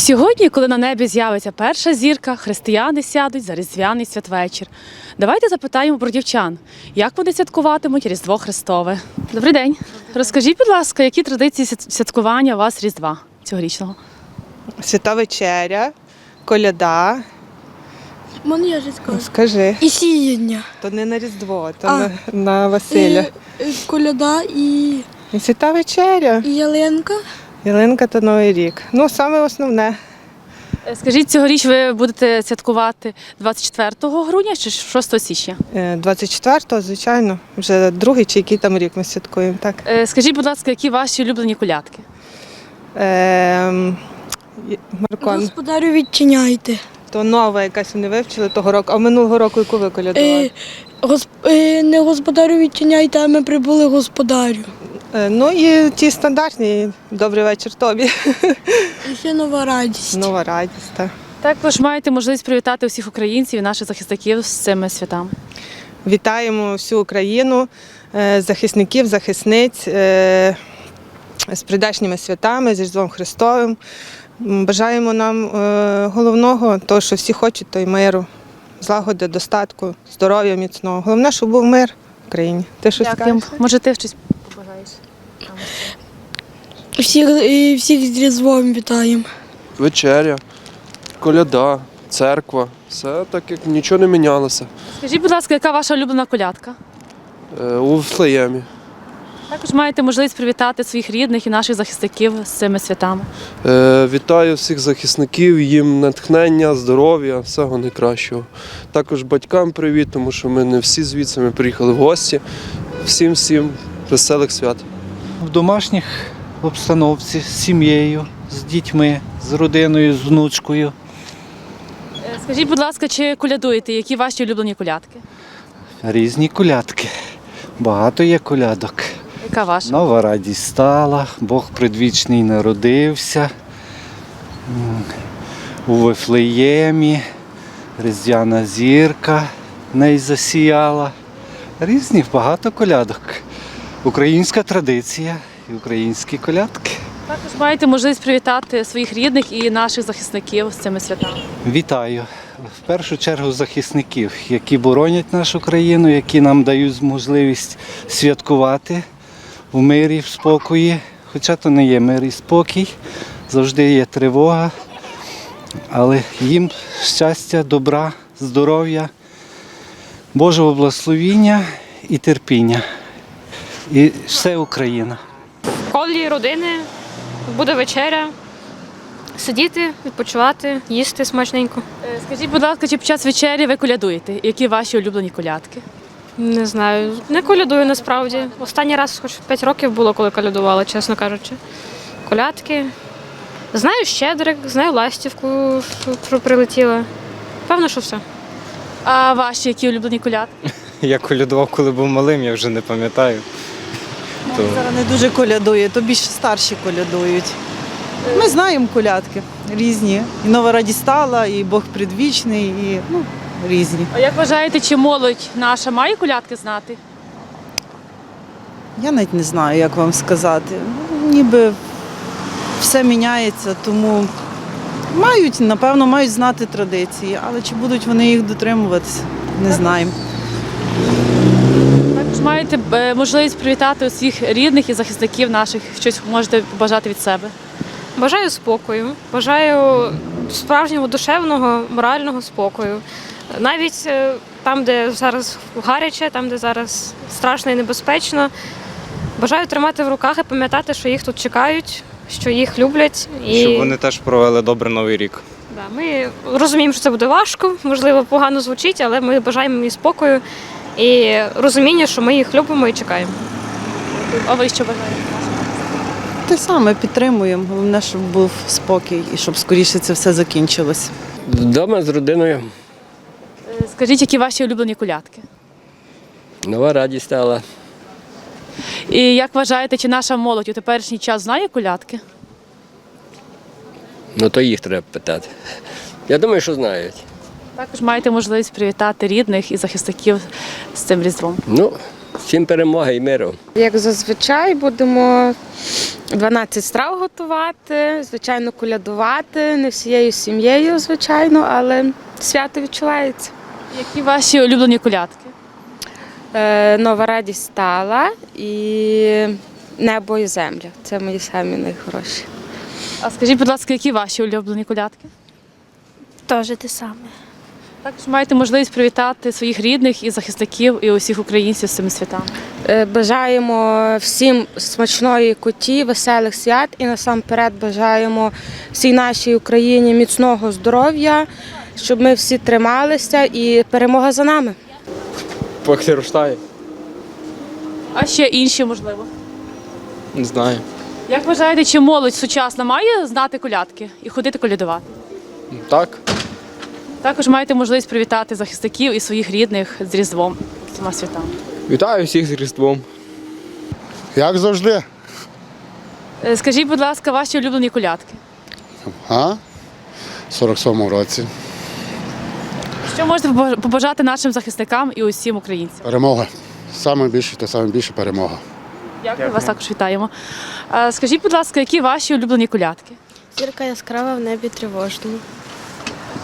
Сьогодні, коли на небі з'явиться перша зірка, християни сядуть за різдвяний святвечір. Давайте запитаємо про дівчан, як вони святкуватимуть Різдво Христове. Добрий день. Розкажіть, будь ласка, які традиції святкування у вас Різдва цьогорічного? Свята вечеря, коляда. Мене я вже сказала. Скажи, І сіяння. то не на Різдво, то А. на, на Василя. І, і коляда і, І свята вечеря. і ялинка. Ялинка та Новий рік. Ну, саме основне. Е, Скажіть, цьогоріч ви будете святкувати 24 грудня чи 6 січня? Е, 24-го, звичайно, вже другий чи який там рік ми святкуємо. Так. Е, Скажіть, будь ласка, які ваші улюблені колядки? Ем, є- Маркон, Господарю відчиняйте. то нова якась вони вивчили того року, а минулого року яку ви колядували? Е, госп, е, не господарю відчиняйте, а ми прибули господарю. Е, ну і ті стандартні добрий вечір тобі. І ще нова радість. Нова радість. Так. Також маєте можливість привітати усіх українців і наших захисників з цими святами. Вітаємо всю Україну, е, захисників, захисниць е, з прийдешніми святами, з Різдвом Христовим. Бажаємо нам головного, того, що всі хочуть, то й миру, злагоди, достатку, здоров'я міцного. Головне, щоб був мир в країні. Ти щось скажеш? Може, ти щось? Всіх, і всіх з Різдвом вітаємо. вечеря, коляда, церква. Все так, як нічого не мінялося. Скажіть, будь ласка, яка ваша улюблена колядка? Е, У Вифлеємі. Також маєте можливість привітати своїх рідних і наших захисників з цими святами. Е, Вітаю всіх захисників, їм натхнення, здоров'я, всього найкращого. Також батькам привіт, тому що ми не всі звідси, ми приїхали в гості. Всім всім веселих свят. в домашніх обстановці з сім'єю, з дітьми, з родиною, з внучкою. Е, Скажіть, будь ласка, чи колядуєте? Які ваші улюблені колядки? Різні колядки. Багато є колядок. Яка ваша? Нова радість стала, Бог предвічний народився. У Вифлеємі, Різдвяна зірка неї засіяла. Різні, багато колядок. Українська традиція і українські колядки. Також маєте можливість привітати своїх рідних і наших захисників з цими святами. Вітаю в першу чергу захисників, які боронять нашу країну, які нам дають можливість святкувати в мирі, в спокої. Хоча то не є мир і спокій, завжди є тривога. Але їм щастя, добра, здоров'я, Божого благословіння і терпіння. І все Україна. Колі родини буде вечеря, сидіти, відпочивати, їсти смачненько. Е, Скажіть, будь ласка, чи під час вечері ви колядуєте? Які ваші улюблені колядки? Не знаю, не колядую насправді. Останній раз хоч 5 років було, коли колядувала, чесно кажучи. Колядки. Знаю щедрик, знаю ластівку, що прилетіла. Певно, що все. А ваші які улюблені колядки? Я колядував, коли був малим, я вже не пам'ятаю. То... Зараз не дуже колядує, то більше старші колядують. Ми знаємо колядки різні. І нова радість стала, і Бог предвічний, і ну, різні. А як вважаєте, чи молодь наша має колядки знати? Я навіть не знаю, як вам сказати. Ну, Ніби все міняється, тому мають, напевно, мають знати традиції, але чи будуть вони їх дотримуватися, не знаємо. Маєте е, можливість привітати усіх рідних і захисників наших. Щось можете побажати від себе. Бажаю спокою, бажаю справжнього душевного, морального спокою. Навіть е, там, де зараз гаряче, там, де зараз страшно і небезпечно. Бажаю тримати в руках і пам'ятати, що їх тут чекають, що їх люблять. І Щоб вони теж провели добре новий рік. да, ми розуміємо, що це буде важко, можливо, погано звучить, але ми бажаємо їм спокою і розуміння, що ми їх любимо і чекаємо. А ви що бажаєте? Те саме підтримуємо. Головне, щоб був спокій і щоб скоріше це все закінчилось. Вдома з родиною. Е, Скажіть, які ваші улюблені колядки? Нова радість стала. І як вважаєте, чи наша молодь у теперішній час знає колядки? Ну то їх треба питати. Я думаю, що знають. Також маєте можливість привітати рідних і захисників з цим різдвом. Ну, всім перемоги і миру. Як зазвичай будемо 12 страв готувати, звичайно, колядувати, не всією сім'єю, звичайно, але свято відчувається. Які ваші улюблені колядки? Е, Нова радість стала і небо і земля. Це мої самі найхороші. А скажіть, будь ласка, які ваші улюблені колядки? Теж те саме. Також маєте можливість привітати своїх рідних і захисників і усіх українців з цими святами. Е, Бажаємо всім смачної куті, веселих свят і насамперед бажаємо всій нашій Україні міцного здоров'я, щоб ми всі трималися і перемога за нами. Похліруштає? А ще інші, можливо. Не знаю. Як вважаєте, чи молодь сучасна має знати колядки і ходити колядувати? Так. Також маєте можливість привітати захисників і своїх рідних з Різдвом всіма святами. Вітаю всіх з Різдвом. Як завжди. Е, Скажіть, будь ласка, ваші улюблені колядки. А? В 47-му році. Що можете побаж- побажати нашим захисникам і усім українцям? Перемога. Саме більше та саме більше перемога. Дякую, вас також вітаємо. А, Скажіть, будь ласка, які ваші улюблені колядки? Зірка яскрава в небі тривожному.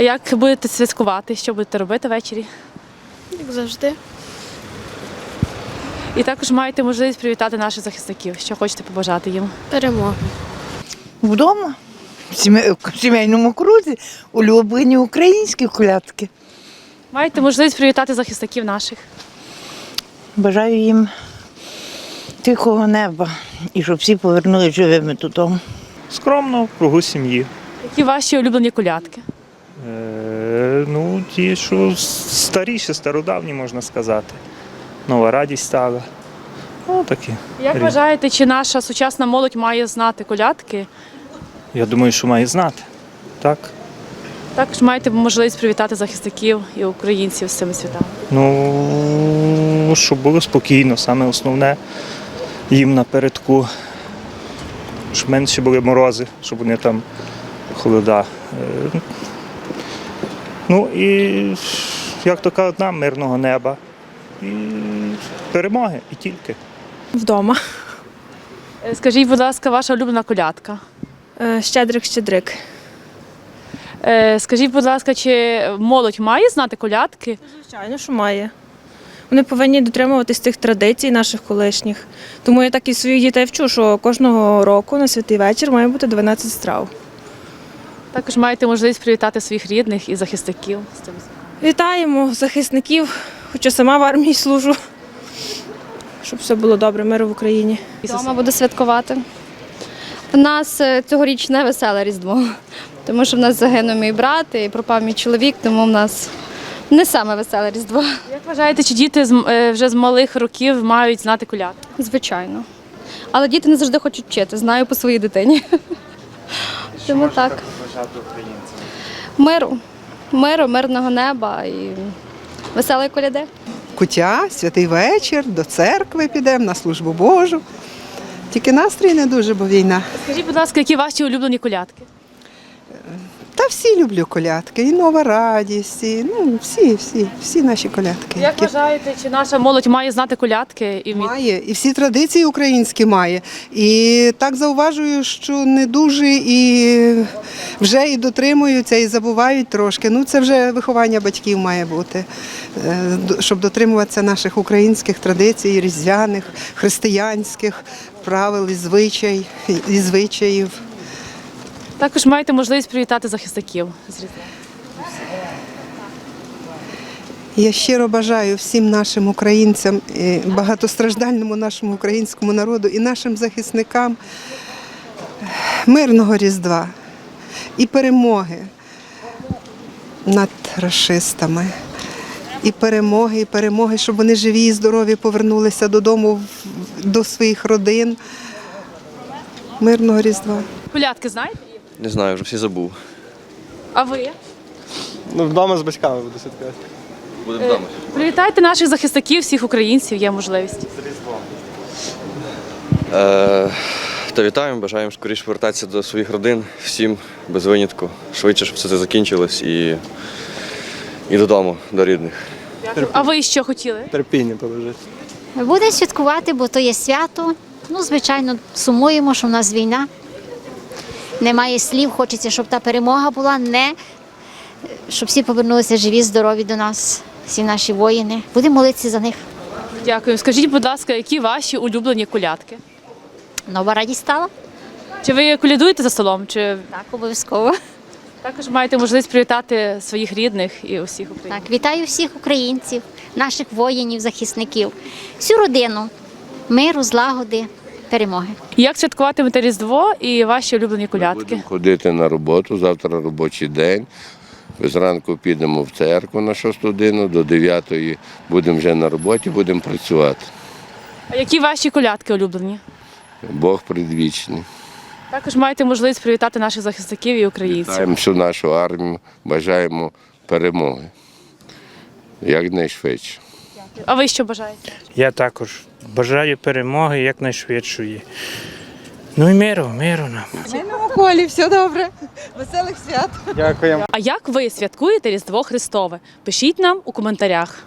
А як будете святкувати? Що будете робити ввечері? Як завжди. І також маєте можливість привітати наших захисників. Що хочете побажати їм? Перемога. Вдома, в сімейному крузі, улюблені українські колядки. Маєте можливість привітати захисників наших. Бажаю їм тихого неба і щоб всі повернулися живими додому. Скромно, в кругу сім'ї. Які ваші улюблені колядки? Е, ну, ті, що старіші, стародавні, можна сказати. Нова радість стала. Ну, такі. Як Різні. вважаєте, чи наша сучасна молодь має знати колядки? Я думаю, що має знати. Так. Також маєте можливість привітати захисників і українців з цими святами. Ну, щоб було спокійно, саме основне їм напередку. Щоб менше були морози, щоб вони там холода. Ну і як то кажуть, нам мирного неба. І перемоги, і тільки. Вдома. Е, Скажіть, будь ласка, ваша улюблена колядка. Е, Щедрик, щедрик. Е, Скажіть, будь ласка, чи молодь має знати колядки? Звичайно, що має. Вони повинні дотримуватись тих традицій наших колишніх. Тому я так і своїх дітей вчу, що кожного року на святий вечір має бути 12 страв. Також маєте можливість привітати своїх рідних і захисників з святами. Вітаємо захисників, хоча сама в армії служу. Щоб все було добре, миру в Україні. Ісуса. буду святкувати. У нас е, цьогоріч не веселе Різдво, тому що в нас загинув мій брат і пропав мій чоловік, тому в нас не саме веселе Різдво. Як вважаєте, чи діти е, вже з малих років мають знати колядки? Звичайно. Але діти не завжди хочуть вчити, знаю по своїй дитині. Тому так. Миру. Миру, мирного неба і веселої коляди. Куття, святий вечір, до церкви підемо на службу Божу. Тільки настрій не дуже, бо війна. Скажіть, будь ласка, які ваші улюблені колядки? Та всі люблю колядки, і нова радість, і ну всі, всі, всі наші колядки. Як вважаєте, чи наша молодь має знати колядки і вміти? Має, і всі традиції українські має. І так зауважую, що не дуже і вже і дотримуються, і забувають трошки. Ну це вже виховання батьків має бути, е, щоб дотримуватися наших українських традицій, різдвяних, християнських правил і звичай, і звичаїв. Також маєте можливість привітати захисників з Різдвом. Я щиро бажаю всім нашим українцям, і багатостраждальному нашому українському народу і нашим захисникам мирного Різдва і перемоги над расистами. І перемоги, і перемоги, щоб вони живі і здорові повернулися додому до своїх родин. Мирного Різдва. Колядки знаєте? Не знаю, вже всі забув. А ви? Ну, вдома з батьками буду святкувати. Будемо вдома. Привітайте наших захисників, всіх українців, є можливість. Е, та вітаємо, бажаємо скоріше повертатися до своїх родин, всім без винятку. Швидше, щоб все це закінчилось і, і додому, до рідних. А ви що хотіли? Терпіння положити. Будемо святкувати, бо то є свято. Ну, звичайно, сумуємо, що в нас війна. Немає слів, хочеться, щоб та перемога була, не щоб всі повернулися живі, здорові до нас, всі наші воїни. Будемо молитися за них. Дякую. Скажіть, будь ласка, які ваші улюблені колядки? Нова радість стала? Чи ви колядуєте за столом? Чи Так, обов'язково. також маєте можливість привітати своїх рідних і усіх українців? Так, вітаю всіх українців, наших воїнів, захисників, всю родину, миру, злагоди, перемоги. Як святкуватимете Різдво і ваші улюблені колядки? Будемо ходити на роботу, завтра робочий день. Зранку підемо в церкву на 6 годину, до 9 будемо вже на роботі, будемо працювати. А які ваші колядки улюблені? Бог предвічний. Також маєте можливість привітати наших захисників і українців. Вітаємо всю нашу армію, бажаємо перемоги. Якнайшвидше. А ви що бажаєте? Я також бажаю перемоги якнайшвидшої. Ну і миру, миру нам. Колі, все добре. Веселих свят. Дякуємо. А як ви святкуєте Різдво Христове? Пишіть нам у коментарях.